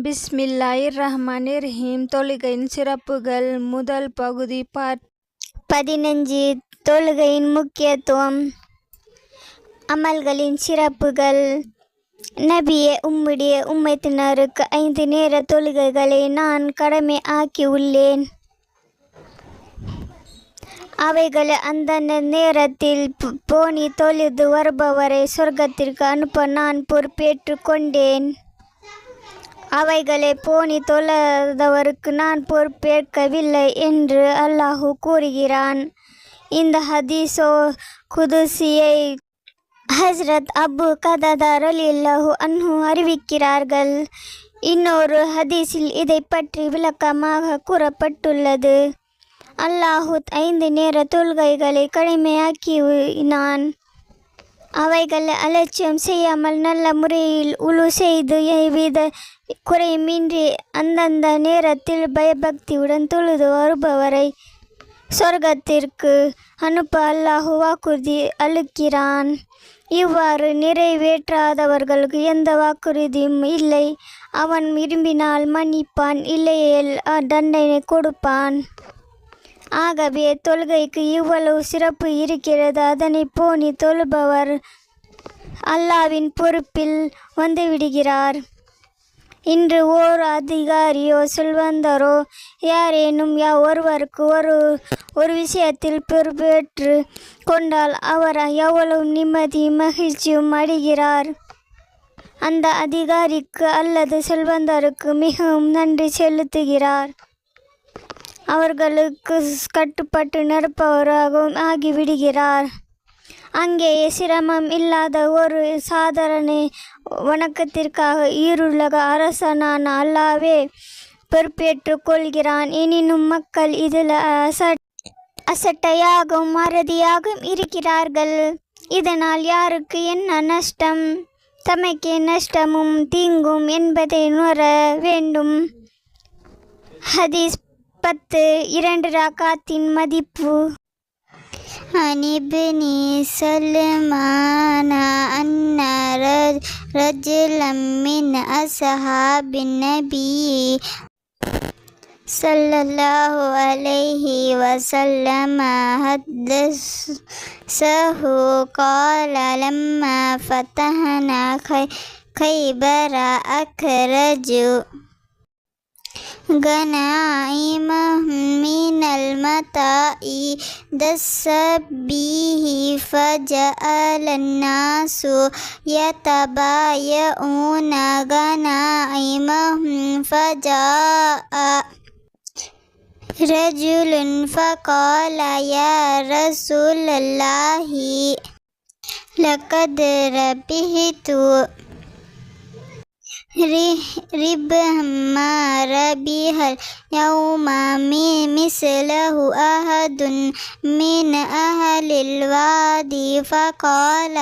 பிஸ்மில்லாயிர் ரஹ்மான் ரஹீம் தொழுகையின் சிறப்புகள் முதல் பகுதி பார்ட் பதினஞ்சு தொழுகையின் முக்கியத்துவம். அமல்களின் சிறப்புகள். நபியே உம்முடைய உம்மத்தினருக்கு ஐந்து நேர தொழுகைகளை நான் கடமை ஆக்கி உள்ளேன். அவைகளை அந்தந்த நேரத்தில் போனி தொழுது வருபவரை சொர்க்கத்திற்கு அனுப்ப நான் பொறுப்பேற்று கொண்டேன். அவைகளை போனி தொழாதவருக்கு நான் பொறுப்பேற்கவில்லை என்று அல்லாஹு கூறுகிறான். இந்த ஹதீஸோ குதுசியை ஹஸ்ரத் அபு கததார் அலில்லாஹு அன்ஹு அறிவிக்கிறார்கள். இன்னொரு ஹதீஸில் இதை பற்றி விளக்கமாக கூறப்பட்டுள்ளது. அல்லாஹுத் ஐந்து நேர தொல்கைகளை கடுமையாக்கினான். அவைகளை அலட்சியம் செய்யாமல் நல்ல முறையில் உழு செய்து எவ்வித குறைமின்றி அந்தந்த நேரத்தில் பயபக்தியுடன் தொழுது வருபவரை சொர்க்கத்திற்கு அனுப்ப அல்லாஹு வாக்குறுதி அளிக்கிறான். இவ்வாறு நிறைவேற்றாதவர்களுக்கு எந்த வாக்குறுதியும் இல்லை. அவன் விரும்பினால் மன்னிப்பான் இல்லையேல் அ- தண்டனை கொடுப்பான். ஆகவே தொழுகைக்கு இவ்வளவு சிறப்பு இருக்கிறது. அதனை போனி தொழுபவர் அல்லாவின் பொறுப்பில் வந்துவிடுகிறார். இன்று ஓர் அதிகாரியோ செல்வந்தரோ யாரேனும் யா ஒருவருக்கு ஒரு ஒரு விஷயத்தில் பொறுப்பேற்று கொண்டால் அவர் எவ்வளவு நிம்மதி மகிழ்ச்சியும் அடைகிறார். அந்த அதிகாரிக்கு அல்லது செல்வந்தருக்கு மிகவும் நன்றி செலுத்துகிறார். அவர்களுக்கு கட்டுப்பட்டு நடப்பவராகவும் ஆகிவிடுகிறார். அங்கே சிரமம் இல்லாத ஒரு சாதாரண வணக்கத்திற்காக ஈருலக அரசனான அல்லாவே பொறுப்பேற்றுக் கொள்கிறான். எனினும் மக்கள் இதில் அசட் அசட்டையாகவும் மறதியாகவும் இருக்கிறார்கள். இதனால் யாருக்கு என்ன நஷ்டம்? தமக்கு நஷ்டமும் தீங்கும் என்பதை உணர வேண்டும். ஹதீஸ் முப்பத்து இரண்டு ரகாத்தின் மதிப்பு. அனிபினி சொல்லுமானா அண்ணா ரஜுலம் மின் அசஹாபின் நபி. சல்லல்லாஹு அலைஹி வசல்லம் ஹத்தஸஹு கால லம்மா ஃபதஹனா கை கைபர அக்ரஜு. غنائمهم من المتاع دس به فجعل الناس يتبايعون غنائمهم فجاء رجل فقال يا رسول الله لقد ربحت ربهم ما ربح اليوم من مثله أحد من أهل الوادي فقال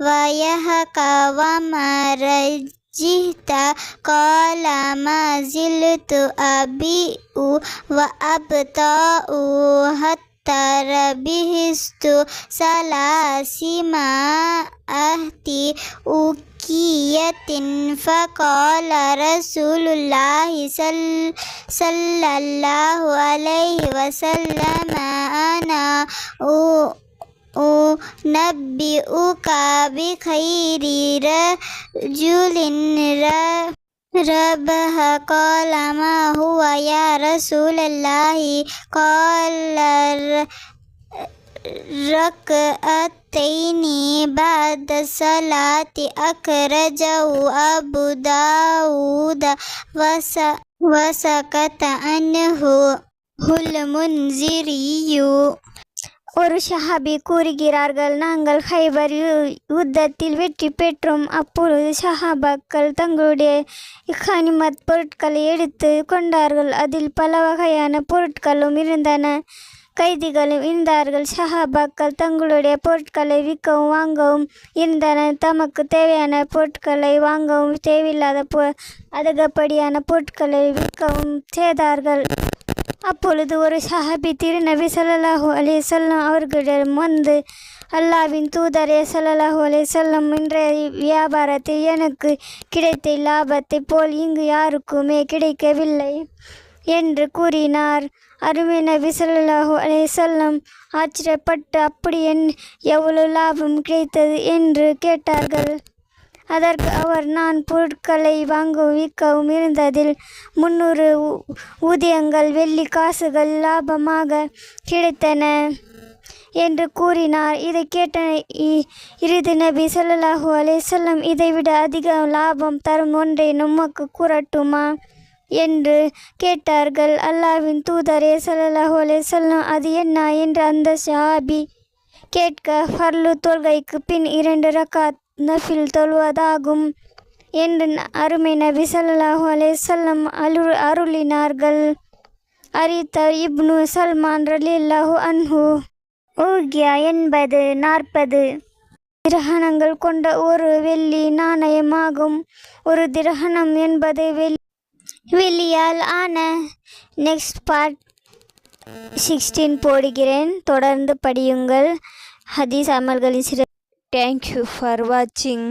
ويحك وما رجحت قال ما زلت أبيء وأبطأ حتى ربحت ثلاثمائة أوكية فقال رسول الله صل- صلى الله عليه وسلم أنا أنبئك بخير رجل ر- ربه. قال ما هو يا رسول الله؟ قال ركعتين بعد الصلاة أخرجه أبو داود وس- وسكت عنه المنذري ஒரு ஷஹாபி கூறுகிறார்கள் நாங்கள் ஹைபர் யு- யுத்தத்தில் வெற்றி பெற்றோம் அப்பொழுது ஷஹாபாக்கள் தங்களுடைய இஹானிமத் பொருட்களை எடுத்து கொண்டார்கள் அதில் பல வகையான பொருட்களும் இருந்தன கைதிகளும் இருந்தார்கள். ஷஹாபாக்கள் தங்களுடைய பொருட்களை விற்கவும் வாங்கவும் இருந்தனர். தமக்கு தேவையான பொருட்களை வாங்கவும் தேவையில்லாத பொ அதிகப்படியான பொருட்களை விற்கவும் செய்தார்கள். அப்பொழுது ஒரு சஹாபி திருநபி ஸல்லல்லாஹு அலைஹி சொல்லம் அவர்களிடம் வந்து அல்லாவின் தூதரே ஸல்லல்லாஹு அலைஹி சொல்லம் இன்றைய வியாபாரத்தில் எனக்கு கிடைத்த லாபத்தை போல் இங்கு யாருக்குமே கிடைக்கவில்லை. என்று கூறினார். அருமை நபி சொல்லாஹு அலேசல்லம் ஆச்சரியப்பட்டு அப்படி என் எவ்வளவு லாபம் கிடைத்தது என்று கேட்டார்கள். அதற்கு அவர் நான் பொருட்களை வாங்கவும் விற்கவும் இருந்ததில் முன்னூறு ஊ- ஊதியங்கள் வெள்ளி காசுகள் லாபமாக கிடைத்தன என்று கூறினார். இதை கேட்ட இ- இறுதி நபி ஸல்லல்லாஹு அலைஹி வஸல்லம் இதைவிட அதிக லாபம் தரும் ஒன்றை நமக்கு கூறட்டுமா? என்று கேட்டார்கள். அல்லாவின் தூதரே ஸல்லல்லாஹு அலைஹி அது என்ன என்று அந்த ஷஹாபி கேட்க ஃபர்லு தொல்கைக்கு பின் இரண்டு ரக்காத் நஃபில் தொழுவதாகும் என்று அருமை நபி ஸல்லல்லாஹு அலைஹி வஸல்லம் அரு அருளினார்கள். அறித்த இப்னு சல்மான் ரலில்லாஹு அன்ஹு ஊகியா என்பது நாற்பது கிரகணங்கள் கொண்ட ஒரு வெள்ளி நாணயமாகும். ஒரு கிரகணம் என்பது வெள்ளி வெள்ளியால் ஆன நெக்ஸ்ட் பார்ட் சிக்ஸ்டீன் போடுகிறேன் தொடர்ந்து படியுங்கள் ஹதீஸ் அமல்களின் சிறு தேங்க்யூ ஃபார் வாட்சிங்.